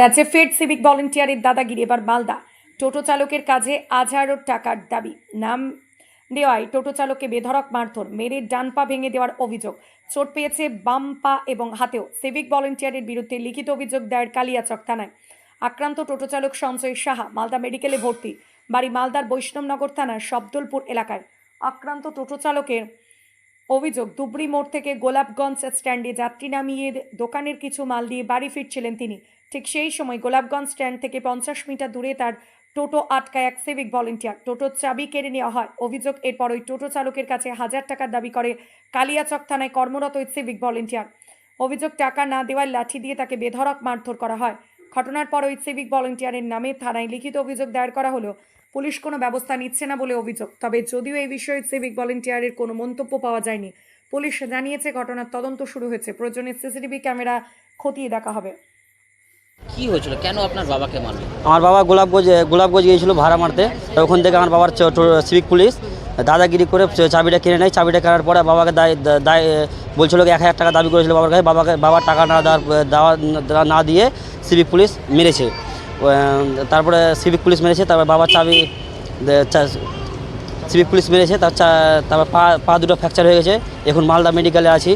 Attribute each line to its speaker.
Speaker 1: রাজ্যে fade civic ভলেন্টিয়ারের দাদাগিরি। এবার মালদা। টোটো চালকের কাজে হাজারো টাকার দাবি। নাম দেওয়ায় টোটো চালককে বেধড়ক মারধর, মেরে ডান পা ভেঙে দেওয়ার অভিযোগ। চোট পেয়েছে বাম পা এবং হাতেও। সিভিক ভলেন্টিয়ারের বিরুদ্ধে লিখিত অভিযোগ দায়ের কালিয়াচক থানায়। আক্রান্ত টোটো চালক সঞ্জয় সাহা মালদা মেডিকেলে ভর্তি। বাড়ি মালদার বৈষ্ণবনগর থানার শব্দলপুর এলাকায়। আক্রান্ত টোটো চালকের অভিযোগ, ধুবড়ি মোড় থেকে গোলাপগঞ্জ স্ট্যান্ডে যাত্রী নামিয়ে দোকানের কিছু মাল দিয়ে বাড়ি ফিরছিলেন তিনি। ঠিক সেই সময় গোলাপগঞ্জ স্ট্যান্ড থেকে পঞ্চাশ মিটার দূরে তার টোটো আটকায় এক সিভিক ভলেন্টিয়ার টোটোর চাবি কেড়ে নেওয়া হয়। অভিযোগ, এরপর ওই টোটো চালকের কাছে হাজার টাকার দাবি করে কালিয়াচক থানায় কর্মরত ওই সিভিক ভলেন্টিয়ার অভিযোগ, টাকা না দেওয়ার লাঠি দিয়ে তাকে বেধড়ক মারধর করা হয়। ঘটনার পর ওই সিভিক ভলেন্টিয়ারের নামে থানায় লিখিত অভিযোগ দায়ের করা হলো। পুলিশ কোনো ব্যবস্থা নিচ্ছে না বলে অভিযোগ। তবে যদিও এই বিষয়ে সিভিক ভলেন্টিয়ারের কোনো মন্তব্য পাওয়া যায়নি, পুলিশ জানিয়েছে ঘটনার তদন্ত শুরু হয়েছে। প্রয়োজনে সিসিটিভি ক্যামেরা খতিয়ে দেখা হবে।
Speaker 2: কি হয়েছিল? কেন আপনার বাবাকে মারলো?
Speaker 3: আমার বাবা গোলাপগঞ্জ গোলাপগঞ্জ গিয়েছিল ভাড়া মারতে। ওখান থেকে আমার বাবার সিভিক পুলিশ দাদাগিরি করে চাবিটা কিনে নেয়। চাবিটা কেনার পরে বাবাকে দায় দায়, বলছিল এক হাজার টাকা দাবি করেছিল বাবার কাছে বাবাকে বাবার টাকা না দেওয়া না দিয়ে সিভিক পুলিশ মেরেছে। তারপরে সিভিক পুলিশ মেরেছে, তারপরে বাবার চাবি সিভিক পুলিশ মেরেছে, তার তারপর পা পা দুটো ফ্র্যাকচার হয়ে গেছে। এখন মালদা মেডিকেলে আছি।